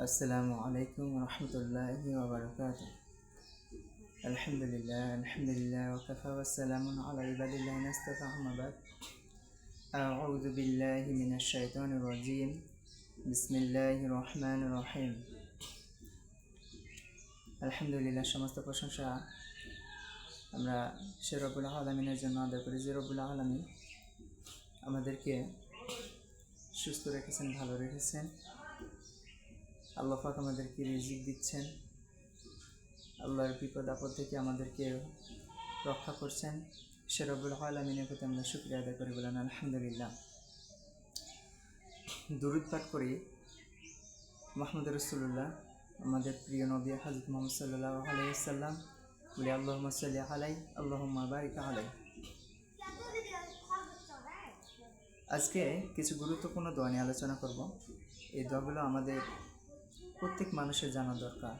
السلام عليكم ورحمة الله وبركاته الحمد لله الحمد لله وكفى والسلام على عباد الله نستفع أما بعد أعوذ بالله من الشيطان الرجيم بسم الله الرحمن الرحيم আলহামদুলিল্লাহ সমস্ত প্রশংসা আমরা সে রবুল আলমিনের জন্য আদায় করি যে রবুল আলমিন আমাদেরকে সুস্থ রেখেছেন ভালো রেখেছেন আল্লাহ পাক আমাদেরকে রিজিক দিচ্ছেন। আল্লাহর বিপদ আপদ থেকে আমাদেরকে রক্ষা করছেন। সে রবুল আলমিনের প্রতি আমরা শুক্রিয়া আদায় করি বলেন, আলহামদুলিল্লাহ। দুরুদ পাঠ করি। মাহমুদ রসুল্লাহ আমাদের প্রিয় নবী হাজরত মোহাম্মদ সাল্লাহ আলাইসাল্লাম বলি আল্লাহ সাল্লাহ আলাই আল্লাহ বারিক আলাই। আজকে কিছু গুরুত্বপূর্ণ দোয়া নিয়ে আলোচনা করব। এই দোয়াগুলো আমাদের প্রত্যেক মানুষের জানা দরকার।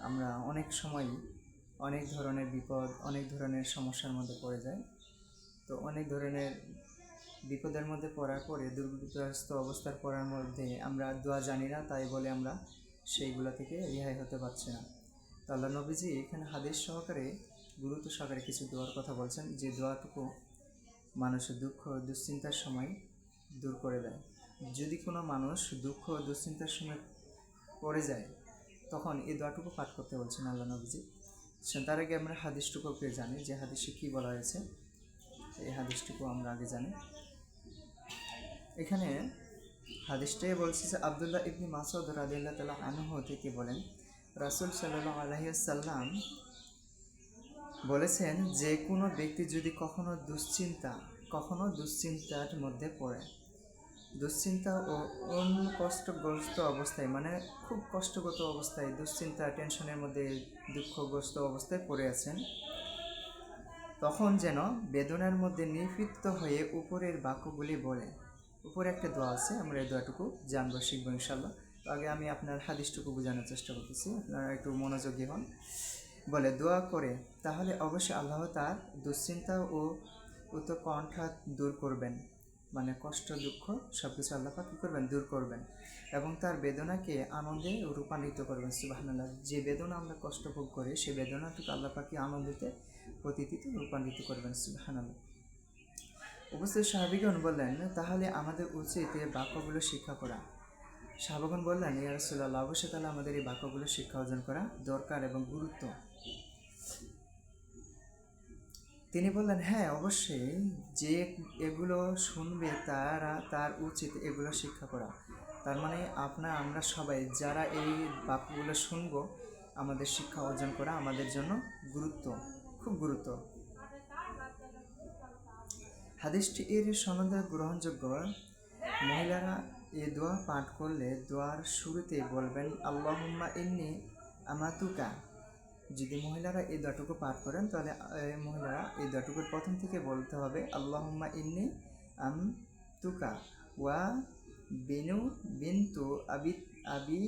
আমরা অনেক সময় অনেক ধরনের বিপদ, অনেক ধরনের সমস্যার মধ্যে পড়ে যাই। তো অনেক ধরনের বিপদের মধ্যে পড়ার পরে, দুর্গতিগ্রস্ত অবস্থার পড়ার মধ্যে আমরা দোয়া জানি না, তাই বলে আমরা সেইগুলো থেকে রেহাই হতে পারছি না। তো আল্লাহ নবীজি এখানে হাদিস সহকারে, গুরুত্ব সহকারে কিছু দোয়ার কথা বলছেন, যে দোয়াটুকু মানুষের দুঃখ দুশ্চিন্তার সময় দূর করে দেয়। যদি কোনো মানুষ দুঃখ দুশ্চিন্তার সময় পড়ে যায়। তখন এই দোয়াটুকু পাঠ করতে বলছেন আল্লাহ নবীজি। তার আগে আমরা হাদিসটুকু পেয়ে জানি, যে হাদিসে কী বলা হয়েছে, এই হাদিসটুকু আমরা আগে জানি। এখানে হাদিসটাই বলছে যে আবদুল্লাহ ইবনি মাসুদ রাদিল্লাহ তালা আনহ থেকে বলেন, রাসুল সাল্লাহ আলহিসাল্লাম বলেছেন, যে কোনো ব্যক্তি যদি কখনো দুশ্চিন্তা, কখনো দুশ্চিন্তার মধ্যে পড়ে দুশ্চিন্তা ও কষ্টগ্রস্ত অবস্থায় মানে খুব কষ্টগত অবস্থায়, দুশ্চিন্তা, টেনশনের মধ্যে দুঃখগ্রস্ত অবস্থায় পড়ে আছেন, তখন যেন বেদনার মধ্যে নিবৃত্ত হয়ে উপরের বাক্যগুলি বলে। উপরে একটা দোয়া আছে, আমরা এই দোয়াটুকু জানব, শিখব ইনশাল্লাহ তো আগে আমি আপনার হাদিসটুকু বোঝানোর চেষ্টা করতেছি, আপনারা একটু মনোযোগী হন। বলে, দোয়া করে, তাহলে অবশ্যই আল্লাহ তার দুশ্চিন্তা ও উৎকণ্ঠা দূর করবেন। মানে কষ্ট, দুঃখ সব কিছু আল্লাপা কী করবেন? দূর করবেন। এবং তার বেদনাকে আনন্দে রূপান্তরিত করবেন সুবাহান্লাহ যে বেদনা আমরা কষ্ট ভোগ করি, সে বেদনাটুকু আল্লাপাকে আনন্দিতে? প্রতিটিতে রূপান্তরিত করবেন সুবাহান্লাহ উপস্থিত সাহাবিগণ বললেন, তাহলে আমাদের উচিত এই বাক্যগুলো শিক্ষা করা। সাহাবগণ বললেন, ইয়া রসুল্লাহ অবশ্যই তাহলে আমাদের এই বাক্যগুলো শিক্ষা অর্জন করা দরকার এবং গুরুত্ব। তিনি বললেন হ্যাঁ অবশ্যই। যে এগুলো শুনবে তারা তার উচিত এগুলো শিক্ষা করা। তার মানে আপনার আমরা সবাই, যারা এই বাক্যগুলো শুনব, আমাদের শিক্ষা অর্জন করা আমাদের জন্য গুরুত্ব, খুব গুরুত্ব। হাদিসটি এর সনদে গ্রহণযোগ্য। মহিলারা এ দোয়া পাঠ করলে দোয়ার শুরুতে বলবেন, আল্লাহুম্মা ইন্নি আমাতুকা। যদি মহিলারা এই দোয়াটুকু পাঠ করেন, তাহলে মহিলারা এই দোয়াটুকুর প্রথম থেকে বলতে হবে, আল্লাহুম্মা ইন্নি আম তুকা ওয়া বিনু বিন্তু আবি আবি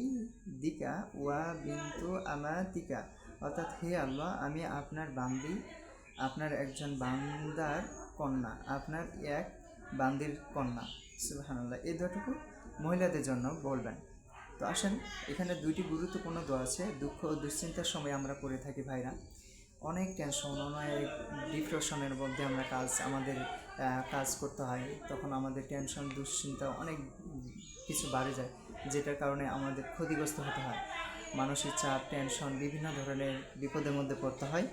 দিকা ওয়া বিন্তু আমাতিকা। অর্থাৎ, হে আল্লাহ, আমি আপনার বান্দি, আপনার একজন বান্দার কন্যা, আপনার এক বান্দির কন্যা। সুবাহান্লাহ এই দোয়াটুকু মহিলাদের জন্য বলবেন। তো আসেন, এখানে দুইটি গুরুত্বপূর্ণ দোয়া আছে। দুঃখ ও দুশ্চিন্তার সময় আমরা করে থাকি, ভাইরা। অনেক টেনশন অনেক ডিপ্রেশনের মধ্যে আমরা কাজ, আমাদের কাজ করতে হয়। তখন আমাদের টেনশন দুশ্চিন্তা অনেক কিছু বাড়ে যায়, যেটার কারণে আমাদের ক্ষতিগ্রস্ত হতে হয়। মানসিক চাপ টেনশন বিভিন্ন ধরনের বিপদের মধ্যে পড়তে হয়।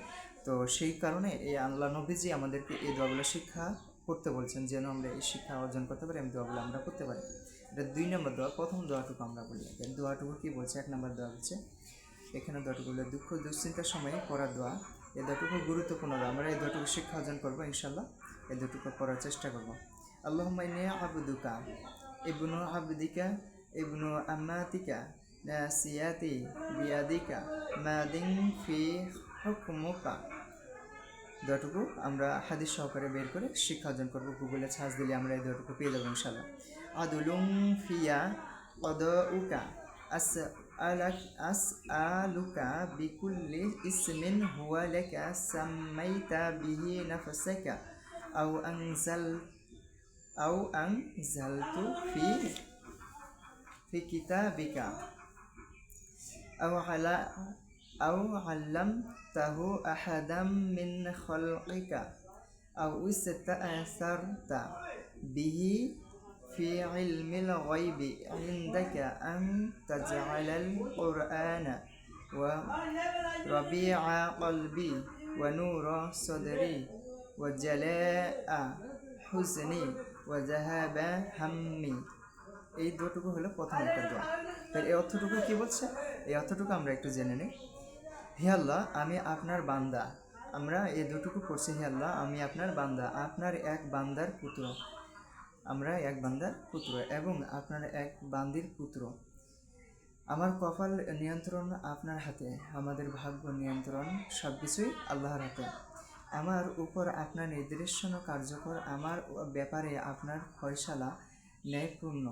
তো সেই কারণে এই আল্লাহ নবীজি আমাদেরকে এই দোয়াগুলো শিক্ষা করতে বলছেন, যেন আমরা এই শিক্ষা অর্জন করতে পারি আমি দোয়াগুলো আমরা করতে পারি। এটা দুই নম্বর দোয়া, প্রথম দোয়াটুকু আমরা বলি। দোয়াটুকু কি বলছে? এক নম্বর দোয়া হচ্ছে এখানে দোয়াটুকু বলে, দুঃখ, দুশ্চিন্তার সময় পড়ার দোয়া এই দোয়াটুকু গুরুত্বপূর্ণ আমরা এই দোয়াটুকু শিক্ষা অর্জন করব ইনশাল্লাহ এই দুটুকু পড়ার চেষ্টা করব। আল্লাহ মাইনে আবুদুকা ইবনু আবদিকা ইবনু আম্মাতিকা নাসিয়াতি বিয়াদিকা মাদিন ফি হুকমুকা। দোয়াটুকু আমরা হাদিস সহকারে বের করে শিক্ষা অর্জন করব। গুগলে সার্চ দিলে আমরা এই দোয়াটুকু পেয়ে যাব ইনশাল্লাহ عدل في قضاؤك. أسألك أسألك بكل اسم هو لك سميت به نفسك أو أنزل أو أنزلت في في كتابك أو على أو علمته أحدا من خلقك أو استأثرت به في علم الغيب عندك أن تجعل القرآن وربيع قلبي ونور صدري وجلاء حزني وذهاب همي এই দুটুকু হলো প্রথম একটা দোয়া তাহলে এই অর্থটুকু কি বলছে এই অর্থটুকু আমরা একটু জেনে নিই হে আল্লাহ আমি আপনার বান্দা আমরা এই দুটুকু পড়ছি হে আল্লাহ আমি আপনার বান্দা আপনার এক বান্দার পুত্র আমরা এক বান্দার পুত্র এবং আপনার এক বান্দির পুত্র। আমার কপাল নিয়ন্ত্রণ আপনার হাতে, আমাদের ভাগ্য নিয়ন্ত্রণ সব কিছুই আল্লাহর হাতে। আমার উপর আপনার নির্দেশনা কার্যকর, আমার ব্যাপারে আপনার ফয়সালা ন্যায়পূর্ণ।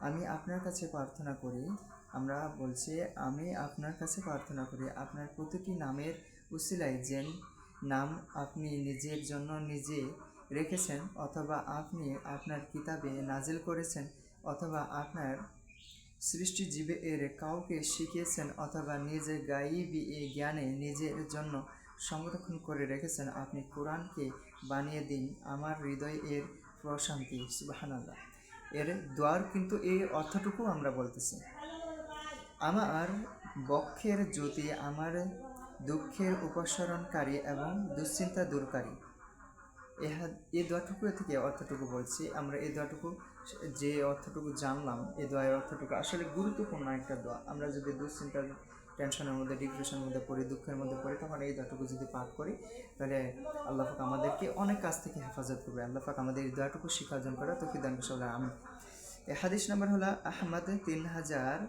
আমি আপনার কাছে প্রার্থনা করি, আমরা বলছি, আমি আপনার কাছে প্রার্থনা করি, আপনার প্রতিটি নামের উসিলায় যেন নাম আপনি নিজের জন্য নিজে রেখেছেন অথবা আপনি আপনার কিতাবে নাজিল করেছেন অথবা আপনার সৃষ্টিজীবে এর কাউকে শিখিয়েছেন অথবা নিজের গাইবি এ জ্ঞানে নিজের জন্য সংরক্ষণ করে রেখেছেন, আপনি কোরআনকে বানিয়ে দিন। আমার হৃদয় এর প্রশান্তি, সুবাহানাল্লাহ। এর দ্বার কিন্তু এই অর্থটুকু আমরা বলতেছি। আমার বক্ষের জ্যোতি, আমার দুঃখের উপসরণকারী এবং দুশ্চিন্তা দূরকারী। এ হাদ- এই দোয়াটুকু থেকে অর্থটুকু বলছি। আমরা এই দোয়াটুকু যে অর্থটুকু জানলাম এই দোয়ার অর্থটুকু আসলে গুরুত্বপূর্ণ একটা দোয়া। আমরা যদি দুশ্চিন্তার টেনশনের মধ্যে, ডিপ্রেশনের মধ্যে পড়ি, দুঃখের মধ্যে পড়ি, তখন এই দোয়াটুকু যদি পাঠ করি, তাহলে আল্লাহ পাক আমাদেরকে অনেক কাজ থেকে হেফাজত করবে। আল্লাহ পাক আমাদের এই দোয়াটুকু শিক্ষা অর্জন করা তো দান করছে আমি এই হাদিস নাম্বার হলো আহমদ তিন হাজার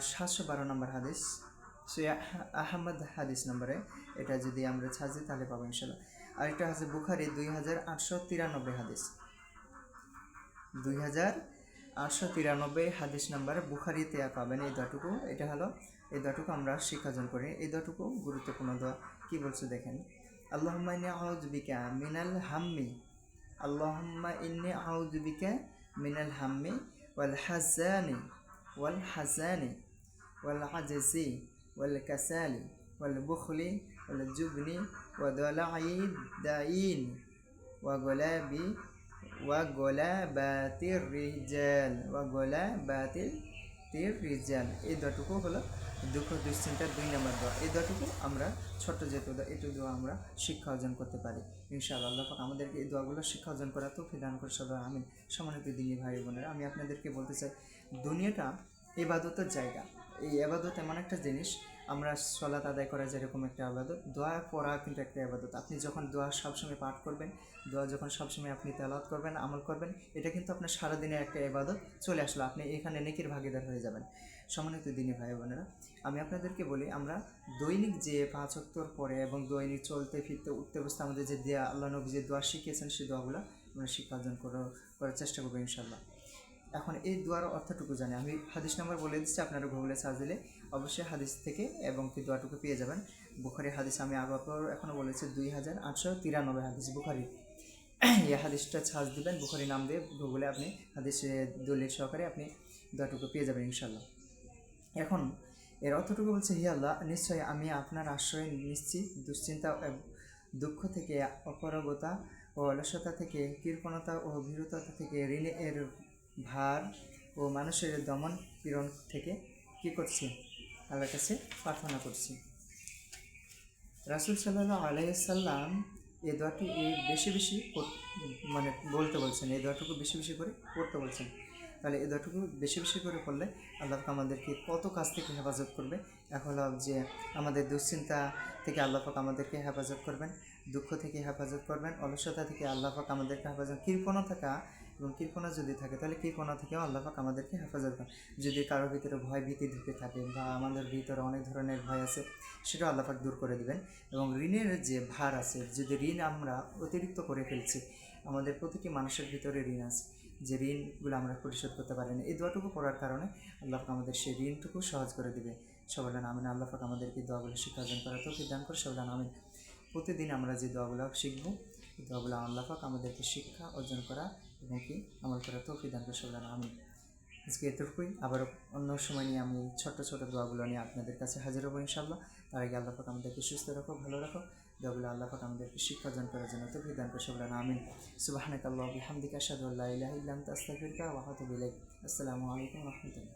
সাতশো বারো নম্বর হাদিস। সে আহ- আহমদ হাদিস নম্বরে। এটা যদি আমরা ছাজি তাহলে পাবো ইনশাল্লাহ। আরেকটা আছে বুখারি, দুই হাজার আটশো তিরানব্বই হাদিস। দুই হাজার আটশো তিরানব্বই হাদিস নাম্বার বুখারিতে পাবেন এই দোয়াটুকু। এটা হলো, এই দোয়াটুকু আমরা শিক্ষার্জন করি। এই দোয়াটুকু গুরুত্বপূর্ণ দোয়া। কি বলছে দেখেন? আল্লাহুম্মা ইন্নী আউযু বিকা মিনাল হাম্মি। আল্লাহুম্মা ইন্নী আউযু বিকা মিনাল হাম্মি ওয়াল হাজানি ওয়াল হাজানি ওয়াল আজজি ওয়াল কাসালি ওয়াল বুখলি ওয়া দালাই দাইন ওয়া গোলাবি ওয়া গোলাবাতির রিজাল এই দোয়াটুকু হলো দুঃখ, দুশ্চিন্তার দুই নম্বর দোয়া। এই দোয়াটুকু আমরা ছোট্ট যেহেতু দোয়া এইটু দোয়া আমরা শিক্ষা অর্জন করতে পারি। ইনশাআল্লাহ আল্লাহ আমাদেরকে এই দোয়াগুলো শিক্ষা অর্জন করা তো দান করে সবাই আমি সম্মানিত দিনী ভাই বোনেরা, আমি আপনাদেরকে বলতে চাই, দুনিয়াটা এবাদতের জায়গা। এই আবাদত এমন একটা জিনিস আমরা সলাত আদায় করা যেরকম একটা আবাদত, দোয়া পড়া কিন্তু একটা আবাদত। আপনি যখন দোয়া সবসময় পাঠ করবেন, দোয়া যখন সবসময় আপনি তেলাওয়াত করবেন, আমল করবেন, এটা কিন্তু আপনার সারাদিনের একটা ইবাদত চলে আসলো। আপনি এখানে নেকির ভাগিদার হয়ে যাবেন। সম্মানিত দিনী ভাই বোনেরা, আমি আপনাদেরকে বলি, আমরা দৈনিক যে পাঁচ অক্টর পরে এবং দৈনিক চলতে ফিরতে উঠতে বসতে আমাদের যে দেয়া, আল্লাহ নবী যে দোয়া শিখিয়েছেন সেই দোয়াগুলো আমরা শিক্ষা অর্জন করার চেষ্টা করব ইনশাল্লাহ এখন এই দোয়ার অর্থটুকু জানি। আমি হাদিস নাম্বার বলে দিচ্ছি, আপনারা গুগলে সার্চ দিলে অবশ্যই হাদিস থেকে এবং কি দোয়াটুকু পেয়ে যাবেন। বুখারি হাদিস আমি আগে এখনও বলেছি, দুই হাজার আটশো তিরানব্বই হাদিস। বুখারি। এই হাদিসটা সার্চ দিবেন, বুখারি নাম দিয়ে গুগলে আপনি হাদিস দলিল সহকারে আপনি দোয়াটুকু পেয়ে যাবেন ইনশাল্লাহ এখন, এর অর্থটুকু বলছে, হি আল্লাহ আমি আপনার আশ্রয় নিশ্চিত, দুশ্চিন্তা দুঃখ থেকে অপরগতা ও অলসতা থেকে কৃপণতা ও ভীরুতা থেকে ঋণের ভার ও মানুষের দমন পীড়ন থেকে কি করছি? আল্লাহর কাছে প্রার্থনা করছি। রাসুল সাল্লাহ আলাইসাল্লাম এই দোয়াটি বেশি বেশি মানে বলতে বলছেন এই দোয়াটুকু বেশি বেশি করে পড়তে বলছেন। তাহলে এই দোয়াটুকু বেশি বেশি করে পড়লে আল্লাহ আমাদেরকে কত কাজ থেকে হেফাজত করবে। এখন যে আমাদের দুশ্চিন্তা থেকে আল্লাহ পাক আমাদেরকে হেফাজত করবেন, দুঃখ থেকে হেফাজত করবেন, অলসতা থেকে আল্লাহ পাক আমাদেরকে হেফাজত কৃপণা থাকা এবং কৃপণা যদি থাকে, তাহলে কৃপণা থেকেও আল্লাহ পাক আমাদেরকে হেফাজত করে যদি কারোর ভিতরে ভয় ভীতি ঢুকে থাকে বা আমাদের ভিতরে অনেক ধরনের ভয় আছে, সেটাও আল্লাহ পাক দূর করে দিবেন। এবং ঋণের যে ভার আছে, যদি ঋণ আমরা অতিরিক্ত করে ফেলছি, আমাদের প্রতিটি মানুষের ভিতরে ঋণ আছে। যে ঋণগুলো আমরা পরিশোধ করতে পারি না, এই দোয়াটুকু পড়ার কারণে আল্লাহ পাক আমাদের সেই ঋণটুকু সহজ করে দিবে। সবাই আমিন, আল্লাহ পাক আমাদেরকে দোয়াগুলো শিক্ষা অর্জন করা তো দান করে সবাই আমিন। প্রতিদিন আমরা যে দোয়াগুলো শিখব, এই দোয়াগুলো আল্লাহ পাক আমাদেরকে শিক্ষা অর্জন করা এবং কি আমল করা তো দান করে আমি আজকে এতটুকুই। আবার অন্য সময় নিয়ে আমি ছোট ছোট দোয়াগুলো নিয়ে আপনাদের কাছে হাজির হব ইনশাল্লাহ তার আগে আল্লাহ পাক আমাদেরকে সুস্থ রাখো, ভালো রাখো। দোয়াগুলো আল্লাহ পাক আমাদেরকে শিক্ষা অর্জন করার জন্য তো দান করে সবরা আমিন। আল্লাহ বিহামদিকা সাদুল্লাহ ইলাহা ইল্লা আনতা, আস্তাগফিরুকা ওয়া আতুবু ইলাইক। আসসালামু আলাইকুম রাহমাতুল্লাহ।